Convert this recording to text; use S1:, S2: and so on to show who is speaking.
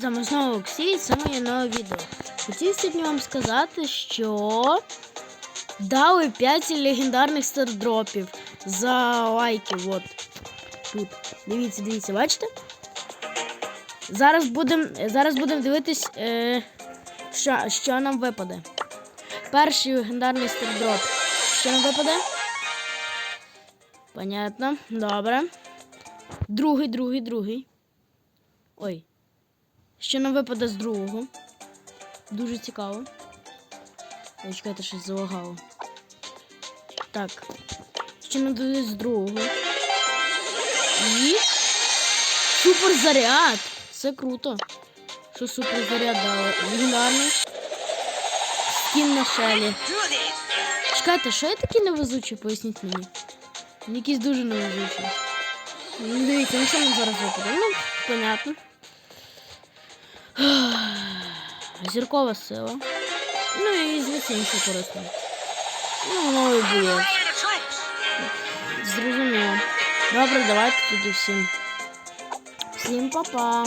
S1: З вами знову Олексій, і це моє нове відео. Хотів сьогодні вам сказати, що дали 5 легендарних стардропів за лайки. От тут. Дивіться, дивіться, бачите? Зараз будемо зараз будем дивитись, е, що, що нам випаде. Перший легендарний стардроп. Що нам випаде? Понятно. Добре. Другий, другий, другий. Ой. Що нам випаде з другого? Дуже цікаво. Чекайте, щось залагало. Так. Що нам дадуть з другого? І. Суперзаряд! Це круто. Що суперзаряд дали? Легендарний. Скін на шелі. Чекайте, що я такий невезучий, поясніть мені. Якийсь дуже невезучий. Ну, Дивіться, ну що нам зараз випаде? Ну, понятно. Зіркова сила. Ну і звідси інше корисне. Ну, воно і було. Зрозуміло. Добре, давайте тоді всім. Всім па-па.